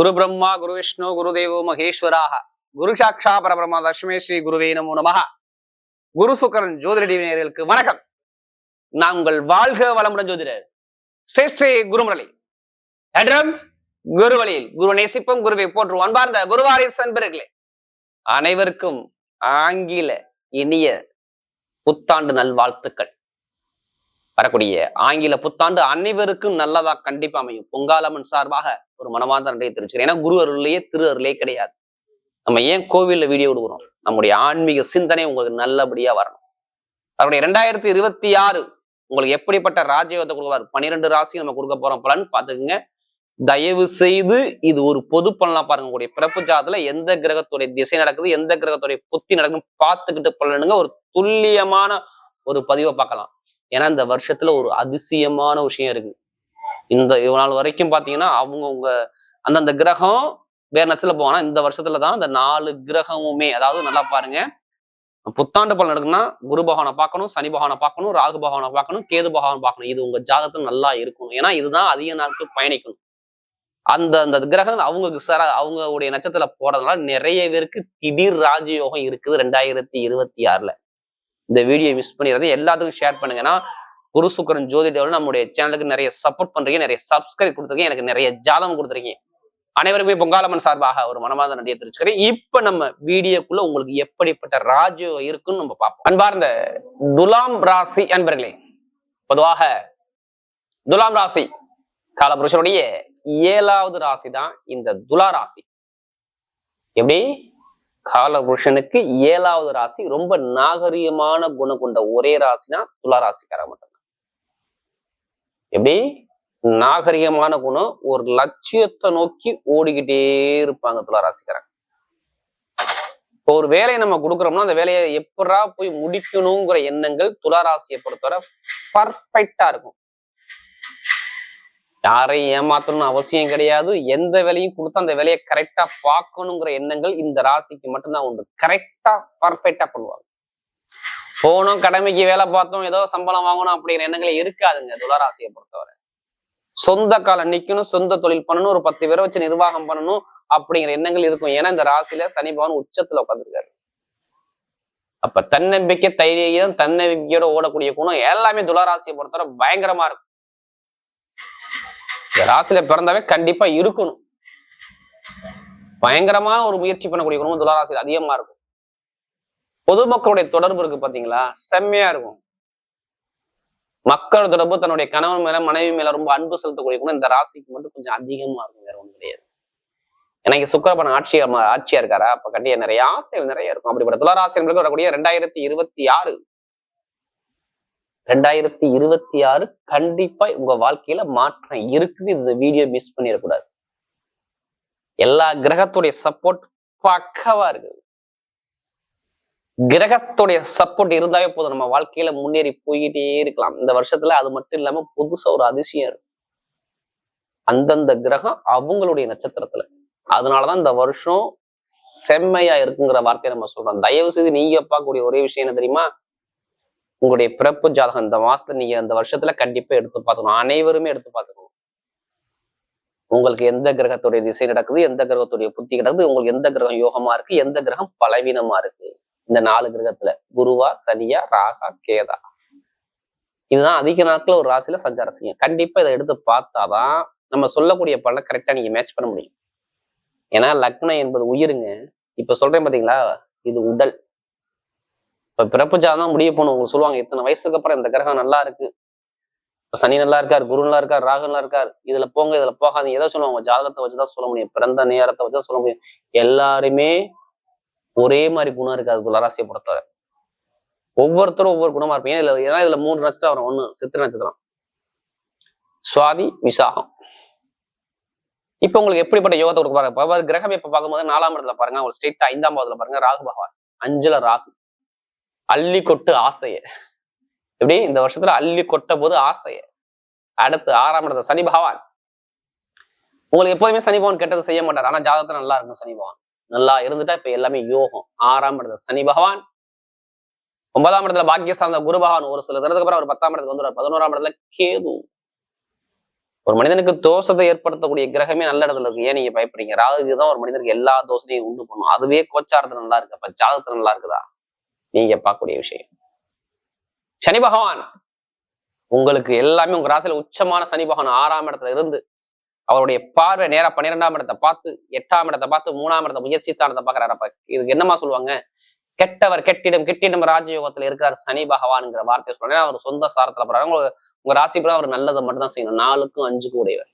குரு பிரம்மா குரு விஷ்ணு குரு தேவோ மகேஸ்வராக. குரு சாட்சா பரபிரம்மா தஷ்மே ஸ்ரீ குருவே நமோ நமஹ. குரு சுக்கரன் ஜோதிட வணக்கம். நாங்கள் வாழ்க வளமுடன் ஜோதிடர். ஸ்ரீ ஸ்ரீ குருமுரளி. என்றும் குரு வழியில் குரு நேசிப்பம் குருவை போற்று அன்பார்ந்த குருவாரிஸ் அன்பர்களே. அனைவருக்கும் ஆங்கில இனிய புத்தாண்டு நல்வாழ்த்துக்கள். வரக்கூடிய ஆங்கில புத்தாண்டு அனைவருக்கும் நல்லதா கண்டிப்பா அமையும். பொங்காலம்மன் சார்பாக ஒரு மனமார்ந்த நன்றியை தெரிவிச்சுக்கிறேன். ஏன்னா குரு அருளையே திரு அருளே கிடையாது. நம்ம ஏன் கோவில்ல வீடியோ விடுகிறோம்? நம்முடைய ஆன்மீக சிந்தனை உங்களுக்கு நல்லபடியா வரணும். அவருடைய ரெண்டாயிரத்தி இருபத்தி ஆறு உங்களுக்கு எப்படிப்பட்ட ராஜயோகத்தை கொடுக்குவார் பன்னிரெண்டு ராசி நம்ம கொடுக்க போறோம் பலன். பாத்துக்கோங்க தயவு செய்து இது ஒரு பொது பலனா பாருங்க. உங்களுடைய பிறப்பு ஜாதத்துல எந்த கிரகத்துடைய திசை நடக்குது எந்த கிரகத்துடைய புத்தி நடக்குதுன்னு பார்த்துக்கிட்டு பலனுங்க. ஒரு துல்லியமான ஒரு பதிவை பார்க்கலாம். ஏன்னா இந்த வருஷத்துல ஒரு அதிசயமான விஷயம் இருக்கு. இந்த இவ்வளவு நாள் வரைக்கும் பாத்தீங்கன்னா அவங்க உங்க அந்தந்த கிரகம் வேற நேரத்துல போவானா இந்த வருஷத்துல தான் இந்த நாலு கிரகமுமே அதாவது நல்லா பாருங்க. புத்தாண்டு பலன் எடுக்குன்னா குரு பகவானை பார்க்கணும் சனி பகவானை பார்க்கணும் ராகு பகவானை பார்க்கணும் கேது பகவான் பார்க்கணும். இது உங்க ஜாதகத்துல நல்லா இருக்கணும் ஏன்னா இதுதான் அதிக நாட்கள் பயணிக்கணும் அந்த அந்த கிரகம் அவங்களுக்கு சர அவங்களுடைய நட்சத்திரத்துல போறதுனால நிறைய பேருக்கு திடீர் ராஜயோகம் இருக்குது ரெண்டாயிரத்தி இருபத்தி ஆறுல. இந்த வீடியோ மிஸ் பண்ணிடுறது எல்லாத்துக்கும் ஷேர் பண்ணுங்கன்னா குரு சுக்கரன் ஜோதிடவில் நம்முடைய சேனலுக்கு நிறைய சப்போர்ட் பண்றீங்க நிறைய சப்ஸ்கிரைப் கொடுத்துருக்கீங்க எனக்கு நிறைய ஜாதகம் கொடுத்துருக்கீங்க. அனைவருமே பொங்காலம்மன் சார்பாக ஒரு மனமாத நன்றியை தெரிவிச்சுக்கிறேன். இப்ப நம்ம வீடியோக்குள்ள உங்களுக்கு எப்படிப்பட்ட ராஜயோகம் இருக்குன்னு நம்ம பார்ப்போம். அன்பார்ந்த துலாம் ராசி அன்பர்களே பொதுவாக துலாம் ராசி காலபுருஷனுடைய ஏழாவது ராசி தான் இந்த துலா ராசி. எப்படி? காலபுருஷனுக்கு ஏழாவது ராசி ரொம்ப நாகரிகமான குணம் கொண்ட ஒரே ராசினா துலா ராசிக்கார மட்டும்தான். எப்படி? நாகரிகமான குணம் ஒரு லட்சியத்தை நோக்கி ஓடிக்கிட்டே இருப்பாங்க துலா ராசிக்காரங்க இப்போ ஒரு வேலையை நம்ம கொடுக்குறோம்னா அந்த வேலையை எப்படா போய் முடிக்கணுங்கிற எண்ணங்கள் துலா ராசியை பொறுத்தவரை பர்ஃபெக்டா இருக்கும். யாரையும் ஏமாத்தணும்னு அவசியம் கிடையாது. எந்த வேலையும் கொடுத்து அந்த வேலையை கரெக்டா பார்க்கணுங்கிற எண்ணங்கள் இந்த ராசிக்கு மட்டும்தான் உண்டு. கரெக்டா பர்ஃபெக்டா பண்ணுவாங்க. போனோம் கடமைக்கு வேலை பார்த்தோம் ஏதோ சம்பளம் வாங்கணும் அப்படிங்கிற எண்ணங்களே இருக்காதுங்க துளராசியை பொறுத்தவரை. சொந்த காலம் நிக்கணும் சொந்த தொழில் பண்ணணும் ஒரு பத்து பேரை வச்சு நிர்வாகம் பண்ணணும் அப்படிங்கிற எண்ணங்கள் இருக்கும். ஏன்னா இந்த ராசியில சனி பகவான் உச்சத்துல உட்காந்துருக்காரு அப்ப தன்னம்பிக்கை தைரியம் தன்னம்பிக்கையோட ஓடக்கூடிய குணம் எல்லாமே துளராசியை பொறுத்தவரை பயங்கரமா இருக்கும். ராசியில பிறந்தாவே கண்டிப்பா இருக்கணும். பயங்கரமா ஒரு முயற்சி பண்ணக்கூடிய குணம் துளாராசியில் அதிகமா இருக்கும். பொதுமக்களுடைய தொடர்பு இருக்கு பாத்தீங்களா? செம்மையா இருக்கும். மக்கள் தொடர்பு தன்னுடைய கணவன் மேல மனைவி மேல ரொம்ப அன்பு செலுத்தக்கூடிய குணம் இந்த ராசிக்கு மட்டும் கொஞ்சம் அதிகமா இருக்கும் வேற ஒன்றும் கிடையாது. எனக்கு சுக்கரபணம் ஆட்சியா ஆட்சியா இருக்காரா? அப்ப கண்டிப்பா நிறைய ஆசைகள் நிறைய இருக்கும். அப்படிப்பட்ட துளாராசிகளுக்கு வரக்கூடிய ரெண்டாயிரத்தி இருபத்தி ஆறு ரெண்டாயிரத்தி இருபத்தி ஆறு கண்டிப்பா உங்க வாழ்க்கையில மாற்றம் இருக்குது. இந்த வீடியோ மிஸ் பண்ணிடக்கூடாது. எல்லா கிரகத்துடைய சப்போர்ட் பக்கவா இருக்குது. கிரகத்துடைய சப்போர்ட் இருந்தாவே போதும். நம்ம வாழ்க்கையில முன்னேறி போய்கிட்டே இருக்கலாம். இந்த வருஷத்துல அது மட்டும் இல்லாம புதுசா ஒரு அதிசயம் இருக்கும் அந்தந்த கிரகம் அவங்களுடைய நட்சத்திரத்துல. அதனாலதான் இந்த வருஷம் செம்மையா இருக்குங்கிற வார்த்தையை நம்ம சொல்றோம். தயவு செய்து நீங்க பார்க்கக்கூடிய ஒரே விஷயம் என்ன தெரியுமா? உங்களுடைய பிறப்பு ஜாதகம் இந்த மாசத்துல நீங்க அந்த வருஷத்துல கண்டிப்பா எடுத்து பார்த்துக்கணும். அனைவருமே எடுத்து பார்த்துக்கணும். உங்களுக்கு எந்த கிரகத்துடைய திசை நடக்குது எந்த கிரகத்துடைய புத்தி கிடக்குது உங்களுக்கு எந்த கிரகம் யோகமா இருக்கு எந்த கிரகம் பலவீனமா இருக்கு. இந்த நாலு கிரகத்துல குருவா சனியா ராகா கேதா. இதுதான் அதிக நாட்கள் ஒரு ராசியில சஞ்சாரம் செய்யும் கண்டிப்பா இதை எடுத்து பார்த்தாதான் நம்ம சொல்லக்கூடிய பலனை கரெக்டா நீங்க மேட்ச் பண்ண முடியும். ஏன்னா லக்னம் என்பது உயிருங்க. இப்ப சொல்றேன் பாத்தீங்களா? இது உடல். இப்போ பிறப்பு ஜாதகம் முடிய போகணும். உங்களுக்கு சொல்லுவாங்க இத்தனை வயசுக்கு அப்புறம் இந்த கிரகம் நல்லா இருக்கு. இப்போ சனி நல்லா இருக்கார் குரு நல்லா இருக்கார் ராகு நல்லா இருக்கார். இதுல போங்க இதுல போகாதீங்க. ஏதோ சொல்லுவாங்க? ஜாதகத்தை வச்சுதான் சொல்ல முடியும். பிறந்த நேரத்தை வச்சுதான் சொல்ல முடியும். எல்லாருமே ஒரே மாதிரி குணம் இருக்காது குலராசியை பொறுத்தவரை. ஒவ்வொருத்தரும் ஒவ்வொரு குணமா இருப்பீங்க. இதுல ஏன்னா இதுல மூணு நட்சத்திரம் வரும். ஒண்ணு சித்திர நட்சத்திரம். சுவாதி விசாகம். இப்ப உங்களுக்கு எப்படிப்பட்ட யோகத்தை கொடுக்க பாருங்க பவர் கிரகம் இப்ப பார்க்கும்போது நாலாம் இடத்துல பாருங்க. ஒரு ஸ்டேட் ஐந்தாம் பாவத்துல பாருங்க. ராகு பகவான். அஞ்சுல ராகு. அள்ளி கொட்டு ஆசைய. எப்படி? இந்த வருஷத்துல அள்ளி கொட்ட போது ஆசைய. அடுத்து ஆறாம் இடத்த சனி பகவான். உங்களுக்கு எப்போதுமே சனி பகவான் கெட்டது செய்ய மாட்டார். ஆனா ஜாதகத்தை நல்லா இருக்கும் சனி பகவான். நல்லா இருந்துட்டா இப்ப எல்லாமே யோகம். ஆறாம் இடத்துல சனி பகவான். ஒன்பதாம் இடத்துல பாக்கியஸ்தான் குரு பகவான். ஒரு சில தினத்துக்கு அப்புறம் ஒரு பத்தாம் இடத்துக்கு வந்துடுவார். பதினோராம் இடத்துல கேது. ஒரு மனிதனுக்கு தோஷத்தை ஏற்படுத்தக்கூடிய கிரகமே நல்ல இடத்துல இருக்கு. ஏன் நீங்க பயப்படுறீங்க? ராகுக்கு தான் ஒரு மனிதனுக்கு எல்லா தோஷத்தையும் உண்டு பண்ணும். அதுவே கோச்சாரத்துல நல்லா இருக்கு. அப்ப ஜாதகத்துல நல்லா இருக்குதா? நீங்க பார்க்கக்கூடிய விஷயம். சனி பகவான் உங்களுக்கு எல்லாமே உங்க ராசியில உச்சமான சனி பகவான் ஆறாம் இடத்துல இருந்து அவருடைய பார்வை நேரா பன்னிரெண்டாம் இடத்தை பார்த்து எட்டாம் இடத்தை பார்த்து மூணாம் இடத்தை முயற்சி ஸ்தானத்தை பாக்குறாரு அப்ப இதுக்கு என்னமா சொல்லுவாங்க? கெட்டவர் கெட்டிடம் கெட்டிடம் ராஜயோகத்துல இருக்கிறார் சனி பகவான்ங்கிற வார்த்தையை சொல்றேன் அவர் சொந்த சாரத்துல போறாரு. உங்களுக்கு உங்க ராசி அவர் நல்லதை மட்டும் தான் செய்யணும். நாலுக்கும் அஞ்சுக்கும் உடையவர்.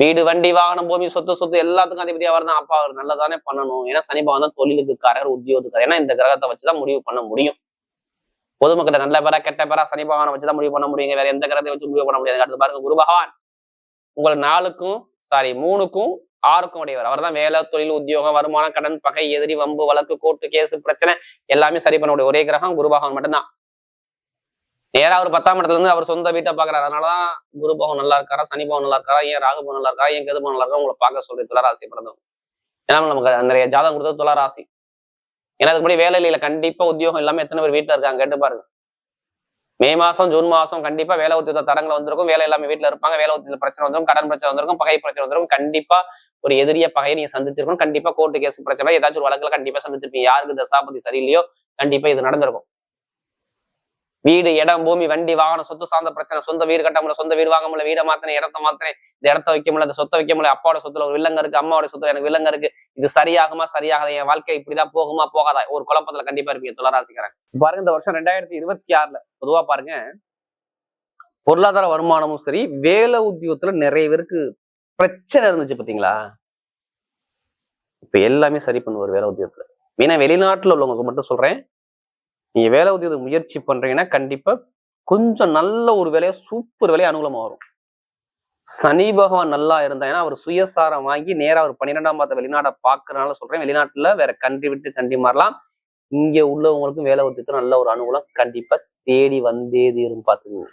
வீடு வண்டி வாகனம் பூமி சொத்து சொத்து எல்லாத்துக்கும் அதிபதியா அவர் தான் அப்பா அவர் நல்லதானே பண்ணணும். ஏன்னா சனி பகவான் தான் தொழிலுக்கு காரர் உத்தியோகத்துக்காரர். ஏன்னா இந்த கிரகத்தை வச்சுதான் முடிவு பண்ண முடியும். பொதுமக்கள் நல்ல பேரா கெட்ட பேரா சனி பகவானை வச்சுதான் முடிவு பண்ண முடியுங்க வேற எந்த கிரகத்தை வச்சு முடிவு பண்ண முடியாது. அடுத்து பாருங்க குரு பகவான். உங்களை நாலுக்கும் சாரி மூணுக்கும் ஆறுக்கும் உடையவர். அவர் தான் வேலை தொழில் உத்தியோகம் வருமானம் கடன் பகை எதிரி வம்பு வழக்கு கோர்ட்டு கேஸ் பிரச்சனை எல்லாமே சரி பண்ணக்கூடிய ஒரே கிரகம் குரு பகவான் மட்டும்தான். நேரா அவர் பத்தாம் இடத்துல இருந்து அவர் சொந்த வீட்டை பாக்குறாரு அதனாலதான் குரு பவன் நல்லா இருக்காரா? சனி பவன் நல்லா இருக்காரா? ஏன் ராகு பவன் நல்லா இருக்கா ஏன் கேது பவன் நல்லா இருக்கா உங்களை பார்க்க சொல்லி துளராசி பிறந்தவங்க ஏன்னா நமக்கு நிறைய ஜாதகம் கொடுத்தது துளராசி ஏன்னா அதுக்கு முன்னாடி வேலை இல்லையில. கண்டிப்பா உத்தியோகம் இல்லாம எத்தனை பேர் வீட்டுல இருக்காங்க? கேட்டு பாருங்க. மே மாசம் ஜூன் மாசம் கண்டிப்பா வேலை உத்தியோக தடங்கள் வந்திருக்கும். வேலை எல்லாமே வீட்டுல இருப்பாங்க. வேலை உத்தியோக பிரச்சனை வந்திருக்கும். கடன் பிரச்சனை வந்திருக்கும். பகை பிரச்சனை வந்திருக்கும். கண்டிப்பா ஒரு எதிரிய பகையை நீங்க சந்திச்சிருக்கணும். கண்டிப்பா கோர்ட்டு கேஸ் பிரச்சனை. ஏதாச்சும் ஒரு வழக்குல கண்டிப்பா சந்திச்சிருப்பீங்க. யாருக்கு தசாபதி சரியில்லையோ கண்டிப்பா இது நடந்திருக்கும். வீடு இடம் பூமி வண்டி வாகனம் சொத்து சார்ந்த பிரச்சனை சொந்த வீடு கட்ட முடியல சொந்த வீடு வாங்க முடியல வீடை மாத்தினேன் இடத்த மாத்தினேன் இந்த இடத்த வைக்க முடியல இந்த சொத்தை வைக்க முடியல அப்பாவோட சொத்துல ஒரு வில்லங்க இருக்கு அம்மாவோட சொத்துல எனக்கு வில்லங்க இருக்கு. இது சரியாகுமா சரியாகாத? என் வாழ்க்கை இப்படிதான் போகுமா போகாதா? ஒரு குழப்பத்துல கண்டிப்பா இருப்பீங்க துளராசிக்காரன் பாருங்க இந்த வருஷம் ரெண்டாயிரத்தி இருபத்தி ஆறுல பொதுவா பாருங்க பொருளாதார வருமானமும் சரி வேலை உத்தியோகத்துல நிறைய பேருக்கு பிரச்சனை இருந்துச்சு பாத்தீங்களா? இப்ப எல்லாமே சரி பண்ணுவார் வேலை உத்தியோகத்துல. ஏன்னா வெளிநாட்டுல உள்ளவங்களுக்கு மட்டும் சொல்றேன் நீங்க வேலை உதவி முயற்சி பண்றீங்கன்னா கண்டிப்பா கொஞ்சம் நல்ல ஒரு வேலையா சூப்பர் வேலையா அனுகூலமாக வரும். சனி பகவான் நல்லா இருந்தா ஏன்னா அவர் சுயசாரம் வாங்கி நேரா ஒரு பன்னிரெண்டாம் பார்த்த வெளிநாட்டை பார்க்கறனால சொல்றேன். வெளிநாட்டுல வேற கண்ட்ரி விட்டு கண்ட்ரி மாறலாம். இங்க உள்ளவங்களுக்கும் வேலை உத்தியத்துல நல்ல ஒரு அனுகூலம் கண்டிப்பா தேடி வந்தே தீரும் பாத்துக்கோங்க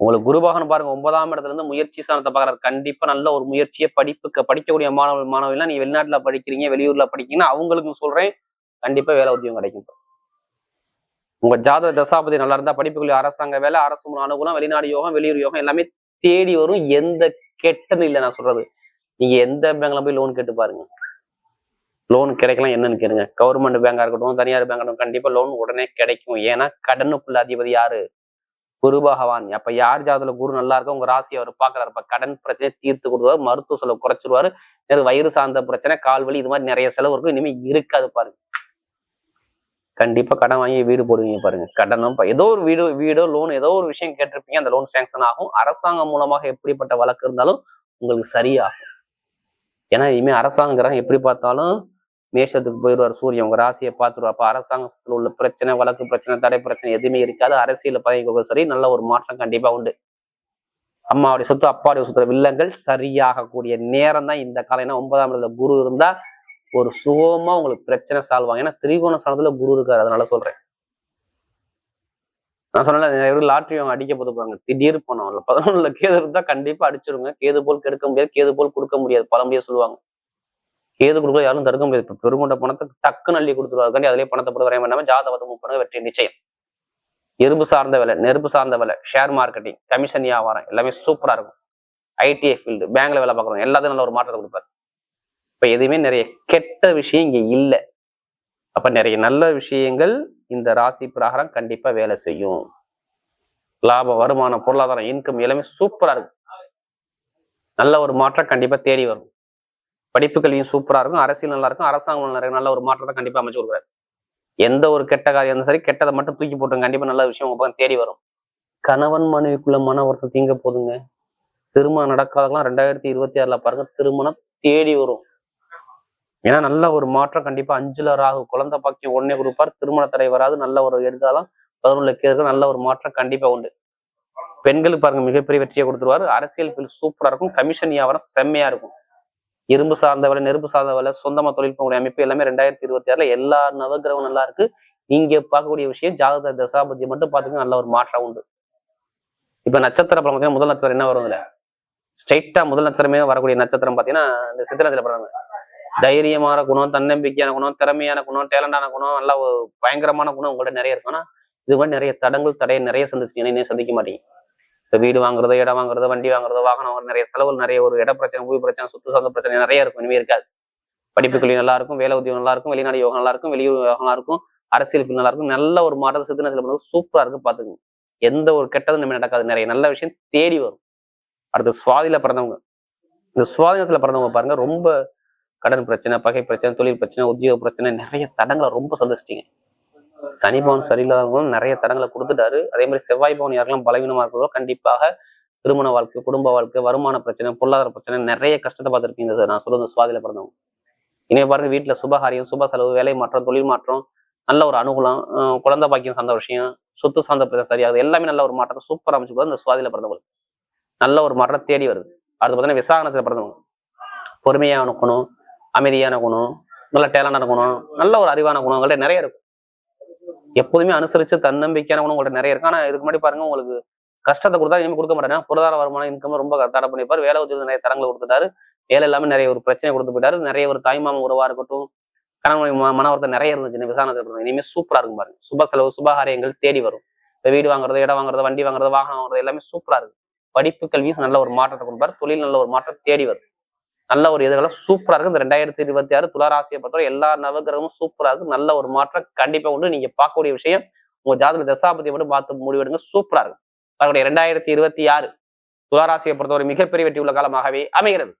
உங்களுக்கு குருபகன் பாருங்க ஒன்பதாம் இடத்துல இருந்து முயற்சி சாணத்தை பாக்குறாரு கண்டிப்பா நல்ல ஒரு முயற்சியை படிப்புக்கு படிக்கக்கூடிய மாணவ மாணவிலாம் நீங்க வெளிநாட்டுல படிக்கிறீங்க வெளியூர்ல படிக்கிறீங்கன்னா அவங்களுக்கும் சொல்றேன். கண்டிப்பா வேலை உத்தியோகம் கிடைக்கும் உங்க ஜாதக தசாபதி நல்லா இருந்தா படிப்புக்குள்ள அரசாங்க வேலை அரசு மூலம் அனுகூலம் வெளிநாடு யோகம் வெளியூர் யோகம் எல்லாமே தேடி வரும். எந்த கெட்டது இல்லை நான் சொல்றது. நீங்க எந்த பேங்க்ல போய் லோன் கேட்டு பாருங்க. லோன் கிடைக்கலாம் என்னன்னு கேளுங்க. கவர்மெண்ட் பேங்கா இருக்கட்டும் தனியார் பேங்கா இருக்கட்டும் கண்டிப்பா லோன் உடனே கிடைக்கும். ஏன்னா கடனுக்குள்ள அதிபதி யாரு? குரு பகவான். அப்ப யார் ஜாதகத்துல குரு நல்லா இருக்கோ உங்க ராசி அவர் பாக்குறாரு அப்ப கடன் பிரச்சனை தீர்த்து கொடுத்துருவாரு மருத்துவ செலவு குறைச்சிருவாரு. வயிறு சார்ந்த பிரச்சனை கால் வலி இது மாதிரி நிறைய செலவு இருக்கும். இனிமே இருக்காது பாருங்க. கண்டிப்பாக கடன் வாங்கி வீடு போடுவீங்க பாருங்க. கடனும் இப்போ ஏதோ ஒரு வீடு வீடோ லோன் ஏதோ ஒரு விஷயம் கேட்டிருப்பீங்க அந்த லோன் சேங்ஷன் ஆகும். அரசாங்கம் மூலமாக எப்படிப்பட்ட வழக்கு இருந்தாலும் உங்களுக்கு சரியாகும். ஏன்னா இனிமேல் அரசாங்க எப்படி பார்த்தாலும் மேஷத்துக்கு போயிடுவார் சூரியன். உங்க ராசியை பார்த்துருவார். அப்போ அரசாங்கத்தில் உள்ள பிரச்சனை வழக்கு பிரச்சனை தடை பிரச்சனை எதுவுமே இருக்காது. அரசியல் பதவி சரி நல்ல ஒரு மாற்றம் கண்டிப்பா உண்டு. அம்மாவுடைய சொத்து அப்பாவுடைய சொத்து வில்லங்கள் சரியாகக்கூடிய நேரம் தான் இந்த காலம் ஏன்னா ஒன்பதாம் இடத்துல குரு இருந்தா ஒரு சுகமா உங்களுக்கு பிரச்சனை சால்வ் ஆகும். ஏன்னா திரிகோண ஸ்தானத்துல குரு இருக்காரு. அதனால சொல்றேன். நான் சொன்னேன் நிறைய லாட்ரி அவங்க அடிக்க போது போறாங்க திடீர் பணம் இல்ல பதினொன்னுல கேது இருந்தா கண்டிப்பா அடிச்சிருங்க. கேது போல் கெடுக்க முடியாது. கேது போல் கொடுக்க முடியாது. பழமையா சொல்லுவாங்க. கேது கொடுக்க யாரும் தடுக்க முடியாது. இப்ப பெருமண்ட பணத்தை டக்குன்னு அள்ளி கொடுத்துருவாங்க அதிலே பணத்தை போட்டு வரைய வேண்டாம. ஜாதகத்தை மூவ் பண்ணுங்க வெற்றி நிச்சயம். எறும்பு சார்ந்த வேலை நெருப்பு சார்ந்த வேலை ஷேர் மார்க்கெட்டிங் கமிஷன் வியாபாரம் எல்லாமே சூப்பரா இருக்கும். ஐடிஐ ஃபீல்டு பேங்க்ல வேலை பார்க்குறோம் எல்லாத்தையும் நல்ல ஒரு மாற்றத்தை கொடுப்பாரு. இப்ப எதுவுமே நிறைய கெட்ட விஷயம் இங்க இல்லை. அப்ப நிறைய நல்ல விஷயங்கள் இந்த ராசி பிரகாரம் கண்டிப்பா வேலை செய்யும். லாப வருமானம் பொருளாதாரம் இன்கம் எல்லாமே சூப்பரா இருக்கும். நல்ல ஒரு மாற்றம் கண்டிப்பா தேடி வரும். படிப்பு கல்வியும் சூப்பரா இருக்கும். அரசியல் நல்லா இருக்கும். அரசாங்கம் நிறைய நல்ல ஒரு மாற்றத்தை கண்டிப்பா அமைச்சு கொடுக்குறாரு. எந்த ஒரு கெட்ட காரியம் இருந்தாலும் சரி கெட்டதை மட்டும் தூக்கி போட்டு கண்டிப்பா நல்ல விஷயம் உங்க பக்கம் தேடி வரும். கணவன் மனைவிக்குள்ள மன ஒருத்தர் தீங்க போதுங்க. திருமணம் நடக்காதெல்லாம் ரெண்டாயிரத்தி இருபத்தி ஆறுல பாருங்க திருமணம் தேடி வரும். ஏன்னா நல்ல ஒரு மாற்றம் கண்டிப்பா அஞ்சுல ராகு குழந்தை பாக்கியம் உடனே கொடுப்பார். திருமண தடை வராது நல்ல ஒரு எதிர்காலம் பதினொன்று கேது நல்ல ஒரு மாற்றம் கண்டிப்பா உண்டு. பெண்களுக்கு பாருங்க மிகப்பெரிய வெற்றியை கொடுத்துருவாரு. அரசியல் ஃபீல் சூப்பரா இருக்கும். கமிஷன் வியாபாரம் செம்மையா இருக்கும். இரும்பு சார்ந்த வேலை நெருப்பு சார்ந்த வேலை சொந்தமா தொழில் பண்ணக்கூடிய அமைப்பு எல்லாமே ரெண்டாயிரத்தி இருபத்தி ஆறுல எல்லா நவகிரகம் நல்லா இருக்கு. நீங்க பார்க்கக்கூடிய விஷயம் ஜாதக தசாபதி மட்டும் பார்த்துக்க நல்ல ஒரு மாற்றம் உண்டு. இப்ப நட்சத்திர பழம் பார்த்தீங்கன்னா முதல் நட்சத்திரம் என்ன வரும் வரும்ல ஸ்ட்ரைட்டா முதல் நட்சத்திரமே வரக்கூடிய நட்சத்திரம் பார்த்தீங்கன்னா இந்த சித்திரத்துல படம் தைரியமான குணம் தன்னம்பிக்கையான குணம் திறமையான குணம் டேலண்டான குணம் நல்லா பயங்கரமான குணம் உங்கள்ட்ட நிறைய இருக்கும். ஆனா இது மாதிரி நிறைய தடங்கள் தடையை நிறைய சந்திச்சிட்டீங்கன்னா இன்னும் சந்திக்க மாட்டீங்க. இப்போ வீடு வாங்குறது இடம் வாங்குறது வண்டி வாங்குறது வாகனம் வாங்குறது, நிறைய செலவுகள் நிறைய ஒரு இட பிரச்சனை பூமி பிரச்சனை சொத்து சார்ந்த பிரச்சனை நிறைய இருக்கும். இனிமே இருக்காது. படிப்பு கல்வி நல்லா இருக்கும் வேலை உத்தியோகம் நல்லா இருக்கும் வெளிநாடு யோகம் நல்லா இருக்கும் வெளியூர் யோகம் நல்லா இருக்கும் அரசியல் ஃபீல் நல்லா இருக்கும். நல்ல ஒரு மாற்றத்தை சித்தனை பண்ணுறது சூப்பராக இருக்கு பார்த்துக்கோங்க எந்த ஒரு கெட்டதும் நம்ம நடக்காது. நிறைய நல்ல விஷயம் தேடி வரும். அடுத்து சுவாதியில் பிறந்தவங்க. இந்த சுவாதினத்தில் பிறந்தவங்க பாருங்க ரொம்ப கடன் பிரச்சனை பகை பிரச்சனை தொழில் பிரச்சனை உத்தியோக பிரச்சனை நிறைய தடங்களை ரொம்ப சந்திச்சிட்டீங்க. சனி பவன் சரியில்லாதவங்களும் நிறைய தடங்களை கொடுத்துட்டாரு. அதே மாதிரி செவ்வாய் பவன் யாரெல்லாம் பலவீனமா இருக்கிறதோ கண்டிப்பாக திருமண வாழ்க்கை குடும்ப வாழ்க்கை வருமான பிரச்சனை பொருளாதார பிரச்சனை நிறைய கஷ்டத்தை பார்த்துருப்பீங்க. நான் சொல்றது சுவாதியில பிறந்தவங்க. இனிமே பாருங்க வீட்டுல சுபகாரியம் சுப செலவு வேலை மாற்றம் தொழில் மாற்றம் நல்ல ஒரு அனுகூலம் குழந்தை பாக்கியம் சார்ந்த விஷயம் சொத்து சார்ந்த பிரச்சனை சரியாகுது எல்லாமே நல்ல ஒரு மாற்றத்தை சூப்பர் அமைச்சு போது இந்த சுவாதியில பிறந்தவங்களுக்கு. நல்ல ஒரு மரணம் தேடி வருது. அடுத்து பார்த்தீங்கன்னா விசாகனத்துல பிறந்தவங்க. பொறுமையான குணம் அமைதியான குணம் நல்ல டேலண்டாக குணம் நல்ல ஒரு அறிவான குணம் குணங்கள்ட்ட நிறைய இருக்கும். எப்போதுமே அனுசரிச்சு தன்னம்பிக்கையான குணம் உங்கள்ட்ட நிறைய இருக்கு. ஆனா இதுக்கு முன்னாடி பாருங்க உங்களுக்கு கஷ்டத்தை கொடுத்தா இனிமே கொடுக்க மாட்டேன் பொருளாதார வருமானம் இன்கம் ரொம்ப தடை பண்ணிப்பார் வேலை உதவி நிறைய தரங்களை கொடுத்துட்டாரு. வேலை இல்லாம நிறைய ஒரு பிரச்சனை கொடுத்து போயிட்டாரு. நிறைய ஒரு தாய்மாம உறவாக இருக்கட்டும் கணவன் மன ஒருத்தர் நிறைய இருந்துச்சு விசாரணை சொல்றது இனிமே சூப்பராக இருக்கும் பாருங்க. சுப செலவு சுபகாரியங்கள் தேடி வரும். இப்போ வீடு வாங்குறது இடம் வாங்குறது வண்டி வாங்குறது வாகனம் வாங்குறது எல்லாமே சூப்பராக இருக்கு. படிப்பு கல்வியும் நல்ல ஒரு மாற்றத்தை கொடுப்பார் தொழில் நல்ல ஒரு மாற்றம் தேடி வரும். நல்ல ஒரு எதிர்காலம் சூப்பரா இருக்கு. இந்த ரெண்டாயிரத்தி இருபத்தி ஆறு துளாராசியை பொறுத்தவரை எல்லா நவகிரகமும் சூப்பரா இருக்கு. நல்ல ஒரு மாற்றம் கண்டிப்பா உண்டு. நீங்க பார்க்கக்கூடிய விஷயம் உங்க ஜாதக தசாபதியை மட்டும் பார்த்து முடிவெடுங்க. சூப்பரா இருக்கும் அதனுடைய ரெண்டாயிரத்தி இருபத்தி ஆறு துளாராசியை பொறுத்தவரை மிகப்பெரிய வெற்றி உள்ள காலமாகவே அமைகிறது.